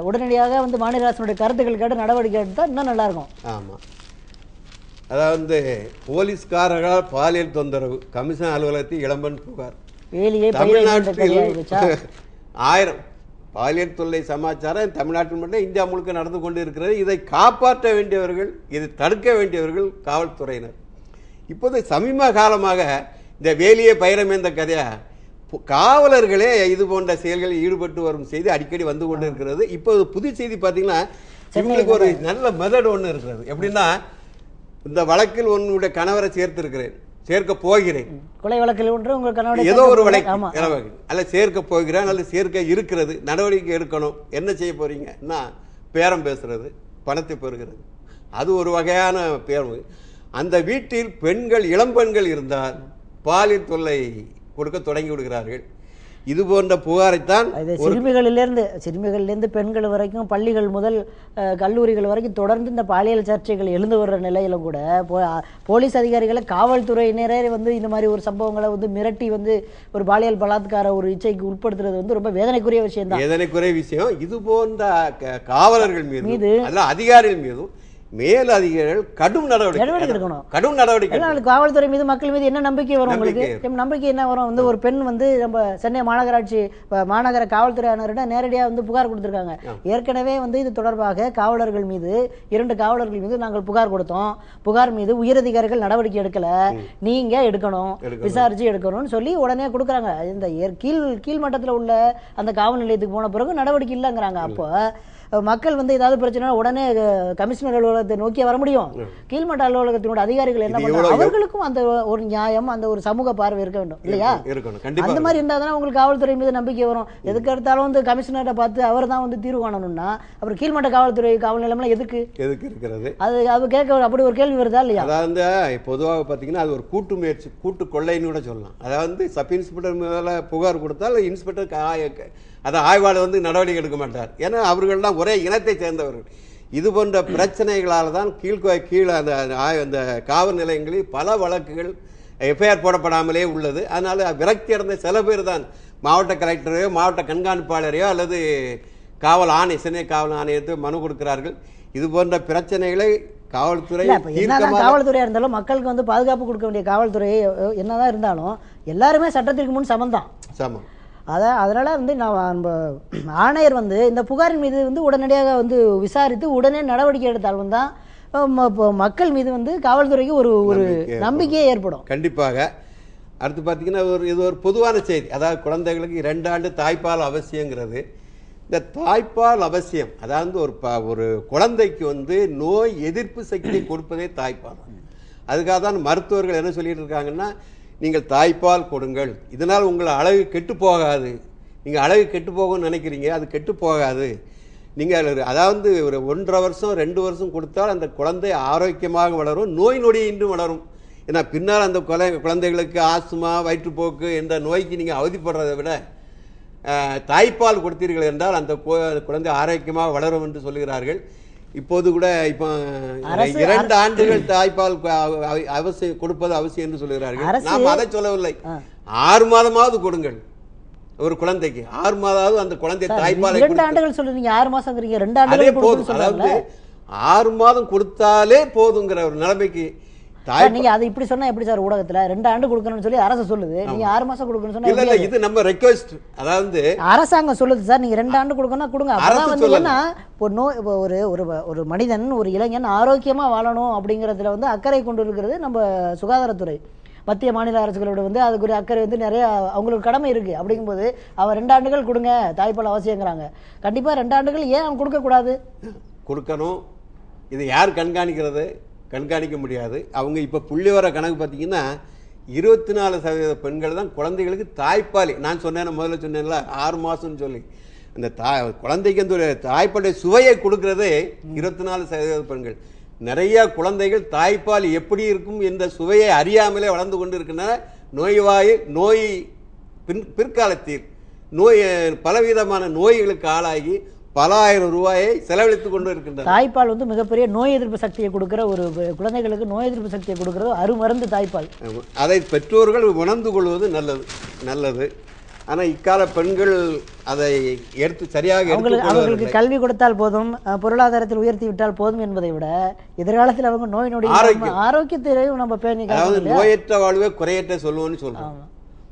உடனடியாக வந்து மாநில அரசுடைய கருத்துக்கள் கேட்டு நடவடிக்கை எடுத்தா இன்னும் நல்லா இருக்கும் ஆமாம் அதாவது போலீஸ்காரர்களால் பாலியல் தொந்தரவு கமிஷன் அலுவலகத்தில் இளம்பன் புகார். தமிழ்நாட்டில் ஆயிரம். பாலியல் தொல்லை சமாச்சாரம் தமிழ்நாட்டில் மட்டும் இந்தியா முழுக்க நடந்து கொண்டு இருக்கிறது இதை காப்பாற்ற வேண்டியவர்கள் இதை தடுக்க வேண்டியவர்கள் காவல்துறையினர். இப்போது சமீப காலமாக இந்த வேலியை பயிரமேந்த கதையா? காவலர்களே இது போன்ற செயல்களில் ஈடுபட்டு வரும் செய்தி அடிக்கடி வந்து கொண்டு இருக்கிறது இப்போது புது செய்தி பார்த்தீங்கன்னா இவங்களுக்கு ஒரு நல்ல மெதட் ஒன்று இருக்கிறது. எப்படின்னா இந்த வழக்கில் உன்னுடைய கணவரை சேர்த்திருக்கிறேன். சேர்க்க போகிறேன். கொலை வழக்கில் ஒன்று உங்கள் கணவனை ஏதோ ஒரு வழக்கு. அல்ல சேர்க்க போகிறேன் அல்லது சேர்க்க இருக்கிறது. நடவடிக்கை எடுக்கணும். என்ன செய்ய போறீங்க? என்ன? பேரம் பேசுறது பணத்தை பெறுகிறது. அது ஒரு வகையான பேரம் அந்த வீட்டில் பெண்கள் இளம்பெண்கள் இருந்தால் பாலியல் தொல்லை கொடுக்க தொடங்கி விடுகிறார்கள். இது போன்ற புகாரைத்தான் சிறுமிகளிலிருந்து சிறுமிகளிலிருந்து பெண்கள் வரைக்கும் பள்ளிகள் முதல் கல்லூரிகள் வரைக்கும் தொடர்ந்து இந்த பாலியல் சர்ச்சைகள் எழுந்து வர்ற நிலையில கூட போ- போலீஸ் அதிகாரிகளை காவல்துறையினரே வந்து இந்த மாதிரி ஒரு சம்பவங்களை வந்து மிரட்டி வந்து ஒரு பாலியல் பலாத்கார ஒரு இச்சைக்கு உட்படுத்துறது வந்து ரொம்ப வேதனைக்குரிய விஷயம் தான் குறை விஷயம். இது போன்ற காவலர்கள் மீது- அல்ல அதிகாரிகள் மீதும் மேல் அதிகாரிகள் கடும் நடவடிக்கை. எடுக்கணும். கடும் நடவடிக்கை காவல்துறை மீது மக்கள் மீது என்ன நம்பிக்கை வரும் உங்களுக்கு? நம்பிக்கை என்ன வரும்? வந்து ஒரு பெண் வந்து நம்ம சென்னை மாநகராட்சி மாநகர காவல்துறையினரிடம் நேரடியாக வந்து புகார் கொடுத்துருக்காங்க. ஏற்கனவே வந்து இது தொடர்பாக காவலர்கள் மீது இரண்டு காவலர்கள் மீது நாங்கள் புகார் கொடுத்தோம். புகார் மீது உயரதிகாரிகள் நடவடிக்கை எடுக்கல. நீங்க எடுக்கணும். விசாரிச்சு எடுக்கணும்னு சொல்லி உடனே கொடுக்குறாங்க. இந்த கீழ் கீழ் மட்டத்துல உள்ள அந்த காவல் நிலையத்துக்கு போன பிறகு நடவடிக்கை இல்லைங்கிறாங்க. அப்போ மக்கள் வந்து ஏதாவது பிரச்சனை உடனே கமிஷனர் அலுவலகத்தை நோக்கி வர முடியும். கீழ்மட்ட அலுவலகத்தினோட அதிகாரிகள் என்ன எவ்வளவு- அவர்களுக்கும் அந்த ஒரு நியாயம் அந்த ஒரு சமூக பார்வை இருக்க வேண்டும். இல்லையா? அந்த மாதிரி இருந்தால் தானே உங்களுக்கு காவல்துறை மீது நம்பிக்கை வரும். எதுக்கு எடுத்தாலும் வந்து கமிஷனரை பார்த்து அவர் தான் வந்து தீர்வு காணணும்னா அப்புறம் கீழ்மட்ட காவல்துறை காவல் நிலையம்லாம் எதுக்கு? எதுக்கு இருக்கிறது? அது அது கேட்க அப்படி ஒரு கேள்வி வருதா இல்லையா? அதாவது பொதுவாக பார்த்தீங்கன்னா அது ஒரு கூட்டு முயற்சி கூட்டு கொள்ளைன்னு கூட சொல்லலாம். அதாவது சப் இன்ஸ்பெக்டர் மேலே புகார் கொடுத்தால் இன்ஸ்பெக்டர் அதை ஆய்வாளர் வந்து நடவடிக்கை எடுக்க மாட்டார். ஏன்னா அவர்கள்லாம் ஒரே இனத்தை சேர்ந்தவர்கள். இது போன்ற பிரச்சனைகளால் தான் கீழ் கீழே அந்த அந்த காவல் நிலையங்களில் பல வழக்குகள் எஃப்ஐஆர் போடப்படாமலே உள்ளது. அதனால விரக்தி அடைந்த சில பேர் தான் மாவட்ட கலெக்டரையோ மாவட்ட கண்காணிப்பாளரையோ அல்லது காவல் ஆணை சென்னை காவல் ஆணையத்தை மனு கொடுக்கிறார்கள். இது போன்ற பிரச்சனைகளை காவல்துறை இல்ல இப்ப என்னதான் தீர்க்கமாக காவல்துறையா இருந்தாலும் மக்களுக்கு வந்து பாதுகாப்பு கொடுக்க வேண்டிய காவல்துறை என்னதான் இருந்தாலும் எல்லாருமே சட்டத்திற்கு முன் சமந்தான் சமம். அதான் அதனால வந்து நான் நம்ம ஆணையர் வந்து இந்த புகாரின் மீது வந்து உடனடியாக வந்து விசாரித்து உடனே நடவடிக்கை எடுத்தாலும் தான் மக்கள் மீது வந்து காவல்துறைக்கு ஒரு ஒரு நம்பிக்கை நம்பிக்கையே ஏற்படும். கண்டிப்பாக. அடுத்து பார்த்தீங்கன்னா ஒரு இது ஒரு பொதுவான செய்தி. அதாவது குழந்தைகளுக்கு இரண்டு ஆண்டு தாய்ப்பால் அவசியங்கிறது. இந்த தாய்ப்பால் அவசியம் அதாவது ஒரு ப ஒரு குழந்தைக்கு வந்து நோய் எதிர்ப்பு சக்தி கொடுப்பதே தாய்ப்பால். அதுக்காக தான் மருத்துவர்கள் என்ன சொல்லிட்டு இருக்காங்கன்னா நீங்கள் தாய்ப்பால் கொடுங்கள். இதனால் உங்கள் அழகு கெட்டு போகாது. நீங்கள் அழகு கெட்டு போகும்னு நினைக்கிறீங்க அது கெட்டு போகாது. நீங்கள் அதாவது ஒரு ஒன்றரை வருஷம் ரெண்டு வருஷம் கொடுத்தால் அந்த குழந்தை ஆரோக்கியமாக வளரும் நோய் நொடியின்றி வளரும். ஏன்னா பின்னால் அந்த குலை குழந்தைகளுக்கு ஆஸ்துமா வயிற்றுப்போக்கு என்ற நோய்க்கு நீங்கள் அவதிப்படுறதை விட தாய்ப்பால் கொடுத்தீர்கள் என்றால் அந்த குழந்தை ஆரோக்கியமாக வளரும் என்று சொல்கிறார்கள் இப்போது கூட இப்போ இரண்டு ஆண்டுகள் தாய்ப்பால் அவசியம் கொடுப்பது அவசியம் என்று சொல்கிறார்கள் நாம் அதை சொல்லவில்லை. ஆறு மாதமாவது கொடுங்கள். ஒரு குழந்தைக்கு. ஆறு மாதமாவது அந்த குழந்தை தாய்ப்பாலை இரண்டு ஆண்டுகள் சொல்றீங்க ஆறு மாசங்கிறீங்க ரெண்டு ஆண்டுகள் போதும். அதாவது ஆறு மாதம் கொடுத்தாலே போதுங்கிற ஒரு நிலைமைக்கு சார், நீங்க அது இப்படி சொன்னா எப்படி சார் ஊடகத்துல? ரெண்டு ஆண்டு கொடுக்கணும்னு சொல்லி அரசு சொல்லுது. நீங்க ஆறு மாசம் கொடுக்கணும்னு சொன்னா இல்ல இது நம்ம ரெக்வெஸ்ட் அதாவது அரசாங்கம் சொல்லுது சார் நீங்க ரெண்டு ஆண்டு கொடுக்கணும் கொடுங்க. அரசு வந்து. என்ன இப்போ நோய் இப்போ ஒரு ஒரு ஒரு மனிதன் ஒரு இளைஞன் ஆரோக்கியமா வாழணும் அப்படிங்கறதுல வந்து அக்கறை கொண்டு இருக்கிறது நம்ம சுகாதாரத்துறை. மத்திய மாநில அரசுகளோட வந்து அதுக்குரிய அக்கறை வந்து நிறைய அவங்களுக்கு கடமை இருக்கு. அப்படிங்கும்போது அவன் ரெண்டு ஆண்டுகள் கொடுங்க தாய்ப்பால் அவசியங்கிறாங்க. கண்டிப்பா ரெண்டு ஆண்டுகள் ஏன் அவன் கொடுக்க கூடாது கொடுக்கணும். இது யார் கண்காணிக்கிறது? கண்காணிக்க முடியாது. அவங்க இப்போ புள்ளி வர கணக்கு பார்த்தீங்கன்னா இருபத்தி நாலு சதவீத பெண்கள் தான் குழந்தைகளுக்கு தாய்ப்பால். நான் சொன்னேன் முதல்ல சொன்னேன்ல ஆறு மாதம்னு சொல்லி. அந்த தாய் குழந்தைக்கு அந்த தாய்ப்பாலை தாய்ப்பாலுடைய சுவையை கொடுக்கறதே இருபத்தி நாலு சதவீத பெண்கள். நிறைய குழந்தைகள் தாய்ப்பால் எப்படி இருக்கும் என்ற சுவையை அறியாமலே வளர்ந்து கொண்டு இருக்கின்றன நோய்வாய் நோய் பின் பிற்காலத்தில். நோய் பலவிதமான நோய்களுக்கு ஆளாகி பல ஆயிரம் ரூபாயை செலவழித்துக் கொண்டு இருக்கின்றன தாய்ப்பால் வந்து மிகப்பெரிய நோய் எதிர்ப்பு சக்தியை கொடுக்கிற ஒரு குழந்தைகளுக்கு நோய் எதிர்ப்பு சக்தியை கொடுக்கிறது அருமருந்து தாய்ப்பால். அதை பெற்றோர்கள் உணர்ந்து கொள்வது நல்லது நல்லது ஆனால் இக்கால பெண்கள் அதை எடுத்து சரியாக அவங்களுக்கு அவங்களுக்கு கல்வி கொடுத்தால் போதும் பொருளாதாரத்தில் உயர்த்தி விட்டால் போதும் என்பதை விட எதிர்காலத்தில் அவங்க நோய் நொடி ஆரோக்கியம். ஆரோக்கியத்தையும் நம்ம பேணி அதாவது? நோயற்ற வாழ்வே குறையற்ற சொல்லுவோம்னு சொல்றோம் ஆமா.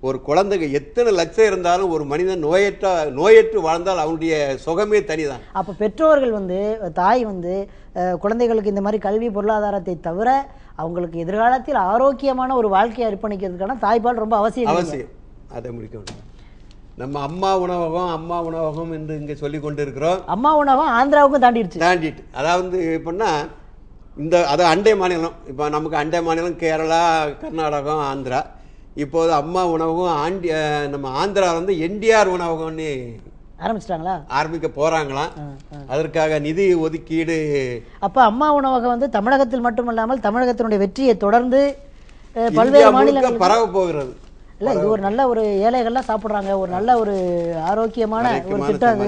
ஒரு குழந்தைக்கு எத்தனை லட்சம் இருந்தாலும் ஒரு மனிதன் நோயற்ற நோயற்று வாழ்ந்தால் அவனுடைய சுகமே தனிதான். அப்ப பெற்றோர்கள் வந்து தாய் வந்து குழந்தைகளுக்கு இந்த மாதிரி கல்வி பொருளாதாரத்தை தவிர அவங்களுக்கு எதிர்காலத்தில் ஆரோக்கியமான ஒரு வாழ்க்கையை அர்ப்பணிக்கிறதுக்கான தாய்ப்பால் ரொம்ப அவசியம் அவசியம். அதை முடிக்க நம்ம அம்மா உணவகம் அம்மா உணவகம் என்று இங்கே சொல்லி கொண்டு இருக்கிறோம் அம்மா உணவும் ஆந்திராவுக்கும் தாண்டிடுச்சு. தாண்டிட்டு. அதாவது எப்படின்னா இந்த அது அண்டை மாநிலம். இப்போ நமக்கு அண்டை மாநிலம் கேரளா கர்நாடகம் ஆந்திரா. இப்போது அம்மா உணவகம் ஆண்டி நம்ம ஆந்திரா வந்து என்டிஆர் உணவகம்னு ஆரம்பிச்சிட்டாங்களா? ஆரம்பிக்க ஆ. அதற்காக நிதி ஒதுக்கீடு. அப்ப அம்மா உணவகம் வந்து தமிழகத்தில் மட்டுமல்லாமல் தமிழகத்தினுடைய வெற்றியை தொடர்ந்து பல்வேறு முழுக்க மாநிலங்களுக்கு பரவ போகிறது. இல்ல இது ஒரு நல்ல ஒரு ஏழைகள்லாம் சாப்பிடுறாங்க. ஒரு நல்ல ஒரு ஆரோக்கியமான ஒரு திட்டம்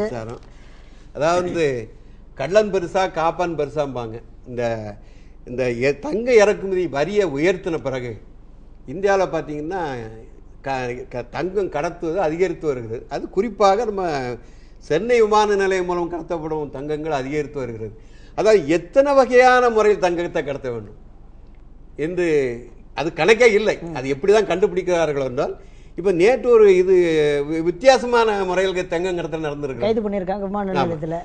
அதாவது கள்ளன் பெருசா காப்பான் பெருசாம்பாங்க. இந்த இந்த தங்க இறக்குமதி வரியை உயர்த்தின பிறகு இந்தியாவில் பார்த்தீங்கன்னா க க- தங்கம் கடத்துவது அதிகரித்து வருகிறது. அது குறிப்பாக நம்ம சென்னை விமான நிலையம் மூலம் கடத்தப்படும் தங்கங்கள் அதிகரித்து வருகிறது. அதாவது எத்தனை வகையான முறையில் தங்கத்தை கடத்த வேண்டும்? என்று அது கணக்கே இல்லை. அது எப்படி தான் கண்டுபிடிக்கிறார்கள் என்றால் இப்போ நேற்று ஒரு இது வித்தியாசமான முறையில் தங்கம் கடத்தல் நடந்திருக்கு. கைது பண்ணியிருக்காங்க விமான நிலையத்துல.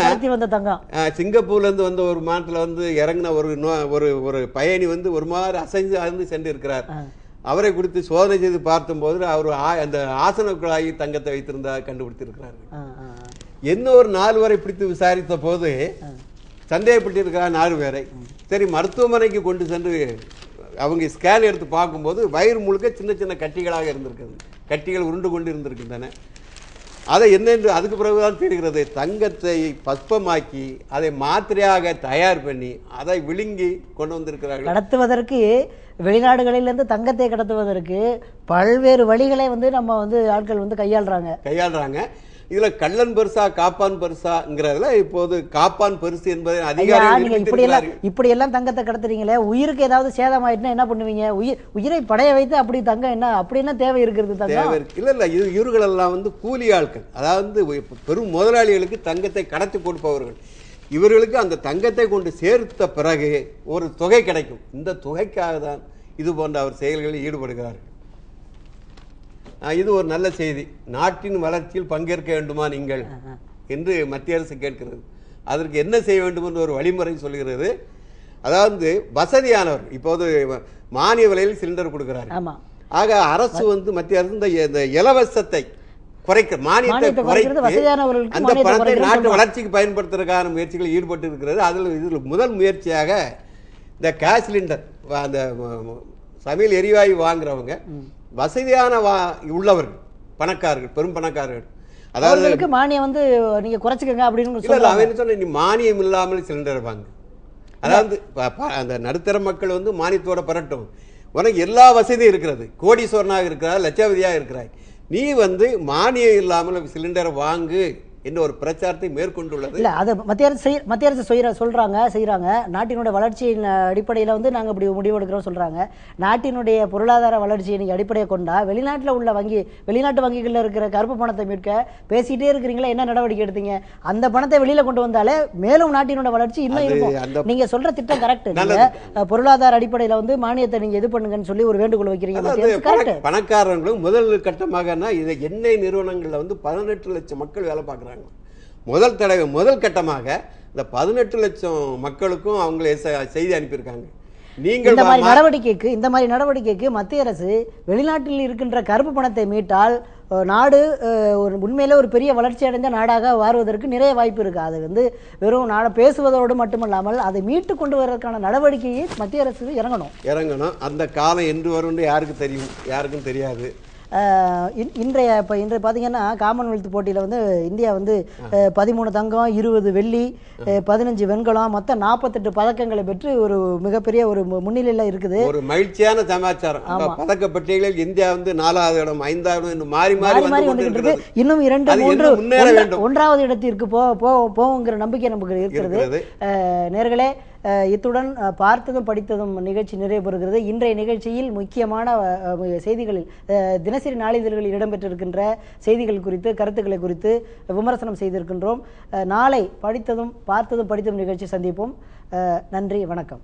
கடத்தி வந்த தங்கம். சிங்கப்பூர்லேருந்து வந்த ஒரு மாநிலத்தில் வந்து இறங்கின ஒரு ஒரு ஒரு பயணி வந்து ஒரு மாதிரி அசைஞ்சு அருந்து சென்று இருக்கிறார். அவரை குறித்து சோதனை செய்து பார்த்தபோது அவர் அந்த ஆசனக்குழாயி தங்கத்தை வைத்திருந்தா ஆ. என்ன ஒரு நாலு வரை பிடித்து விசாரித்த போது சந்தேகப்பட்டிருக்கிறார் நாலு பேரை. சரி மருத்துவமனைக்கு கொண்டு சென்று அவங்க ஸ்கேன் எடுத்து பார்க்கும்போது வயிறு முழுக்க சின்ன சின்ன கட்டிகளாக இருந்திருக்குது. கட்டிகள் உருண்டு கொண்டு இருந்திருக்கின்றன. அதை என்னென்று அதுக்கு பிறகுதான் தெரிகிறது. தங்கத்தை பஸ்பமாக்கி அதை மாத்திரையாக தயார் பண்ணி அதை விழுங்கி கொண்டு வந்திருக்கிறார்கள். கடத்துவதற்கு வெளிநாடுகளிலிருந்து தங்கத்தை கடத்துவதற்கு பல்வேறு வழிகளை வந்து நம்ம வந்து ஆட்கள் வந்து கையாளுறாங்க. கையாளுறாங்க. இதுல கள்ளன் பெருசா காப்பான் பெருசாங்கிறதுல இப்போது காப்பான் பெருசு என்பதை நீங்க இப்படி எல்லாம் நிரூபித்திருக்கிறார்கள். இப்படி எல்லாம் தங்கத்தை கடத்துறீங்களே? உயிருக்கு ஏதாவது சேதம் ஆயிட்டுனா என்ன பண்ணுவீங்க? உயிர் உயிரை படைய வைத்து அப்படி தங்கம் என்ன அப்படி என்ன தேவை இருக்கிறது தேவை. இல்ல இல்ல இது இவர்களெல்லாம் வந்து கூலி ஆட்கள் அதாவது பெரும் முதலாளிகளுக்கு தங்கத்தை கடத்தி கொடுப்பவர்கள். இவர்களுக்கு அந்த தங்கத்தை கொண்டு சேர்த்த பிறகு ஒரு தொகை கிடைக்கும். இந்த தொகைக்காக தான் இது போன்ற அவர் செயல்களில் ஈடுபடுகிறார்கள். இது ஒரு நல்ல செய்தி. நாட்டின் வளர்ச்சியில் பங்கேற்க வேண்டுமா நீங்கள்? என்று மத்திய அரசு கேட்கிறது. அதற்கு என்ன செய்ய வேண்டும் என்று ஒரு வழிமுறை சொல்கிறது. அதாவது வசதியானவர் இப்போது மானிய விலையில் சிலிண்டர் கொடுக்கிறார். ஆக அரசு வந்து மத்திய அரசு இந்த இலவசத்தை குறைக்க மானியத்தை குறைக்கிறது குறைத்து அந்த பணத்தை நாட்டு. வளர்ச்சிக்கு பயன்படுத்துறதுக்கான முயற்சிகள் ஈடுபட்டு இருக்கிறது அதில் இதில் முதல் முயற்சியாக இந்த கேஸ் சிலிண்டர் அந்த சமையல் எரிவாயு வாங்குறவங்க வசதியான வா உள்ளவர்கள் பணக்காரர்கள் பெரும் பணக்காரர்கள். அதாவது மானியம் வந்து நீங்க குறைச்சிக்கங்க அப்படின்னு இல்ல அவன் என்ன சொன்ன நீ மானியம் இல்லாமல் சிலிண்டர் வாங்கு. அதாவது அந்த நடுத்தர மக்கள் வந்து மானியத்தோட பெறட்டும் உனக்கு எல்லா வசதியும் இருக்கிறது. கோடீஸ்வரனாக இருக்கிறாய் லட்சாவதியாக இருக்கிறாய். நீ வந்து மானியம் இல்லாமல் சிலிண்டரை வாங்கு. என்ற ஒரு பிரச்சாரத்தை மேற்கொண்டுள்ளது. இல்ல அது மத்திய அரசு மத்திய அரசு செய்யற சொல்றாங்க செய்றாங்க. நாட்டினுடைய வளர்ச்சியின் அடிப்படையில வந்து நாங்க இப்படி முடிவெடுக்கிறோம் சொல்றாங்க. நாட்டினுடைய பொருளாதார வளர்ச்சியை நீங்க அடிப்படையை கொண்டா வெளிநாட்டுல உள்ள வங்கி வெளிநாட்டு வங்கிகள்ல இருக்கிற கருப்பு பணத்தை மீட்க பேசிட்டே இருக்கிறீங்களா என்ன நடவடிக்கை எடுத்தீங்க? அந்த பணத்தை வெளியில கொண்டு வந்தாலே மேலும் நாட்டினோட வளர்ச்சி இன்னும் இருக்கும். அந்த- நீங்க சொல்ற திட்டம் கரெக்ட் நீங்க நல்லது. அஹ், பொருளாதார அடிப்படையில வந்து மானியத்தை நீங்க இது பண்ணுங்கன்னு சொல்லி ஒரு வேண்டுகோள் வைக்கிறீங்க பணக்காரர்களும் முதல் கட்டமாகனா இதை எண்ணெய் நிறுவனங்கள்ல வந்து பதினெட்டு லட்சம் மக்கள் வேலை பார்க்குறாங்க. முதல் தடவை முதல் கட்டமாக இந்த பதினெட்டு லட்சம் மக்களுக்கும் அவங்க எஸ்- செய்தி அனுப்பியிருக்காங்க. நீங்கள் இந்த மாதிரி நடவடிக்கைக்கு இந்த மாதிரி நடவடிக்கைக்கு மத்திய அரசு வெளிநாட்டில் இருக்கின்ற கருப்பு பணத்தை மீட்டால் நாடு ஒரு உண்மையிலே ஒரு பெரிய வளர்ச்சி அடைந்த நாடாக மாறுவதற்கு நிறைய வாய்ப்பு இருக்கு. அது வந்து வெறும் நாட பேசுவதோடு மட்டுமல்லாமல் அதை மீட்டு கொண்டு வருவதற்கான நடவடிக்கையை மத்திய அரசு இறங்கணும். இறங்கணும். அந்த காலம் என்று வரும்னு யாருக்கு தெரியும்? யாருக்கும் தெரியாது. இன்றைய இப்போ இன்றைய பார்த்தீங்கன்னா காமன்வெல்த் போட்டியில் வந்து இந்தியா வந்து பதிமூணு தங்கம் இருபது வெள்ளி பதினஞ்சு வெண்கலம் மொத்தம் நாற்பத்தெட்டு பதக்கங்களை பெற்று ஒரு மிகப்பெரிய ஒரு முன்னிலையில் இருக்குது. ஒரு மகிழ்ச்சியான சமாச்சாரம். பதக்க பட்டியலில் இந்தியா வந்து நாலாவது இடம் ஐந்தாவது இடம் மாறி மாறி மாறி வந்துகிட்டு இருக்கு. இன்னும் இரண்டு மூன்று. ஒன்றாவது இடத்திற்கு போ போ- போகுங்கிற நம்பிக்கை நமக்கு இருக்கிறது. நேர்களே இத்துடன் பார்த்ததும் படித்ததும் நிகழ்ச்சி நிறைவு பெறுகிறது. இன்றைய நிகழ்ச்சியில் முக்கியமான செய்திகளில் தினசரி நாளிதழ்களில் இடம்பெற்றிருக்கின்ற செய்திகள் குறித்து கருத்துக்களை குறித்து விமர்சனம் செய்திருக்கின்றோம். நாளை படித்ததும் பார்த்ததும் படித்ததும் நிகழ்ச்சி சந்திப்போம். நன்றி வணக்கம்.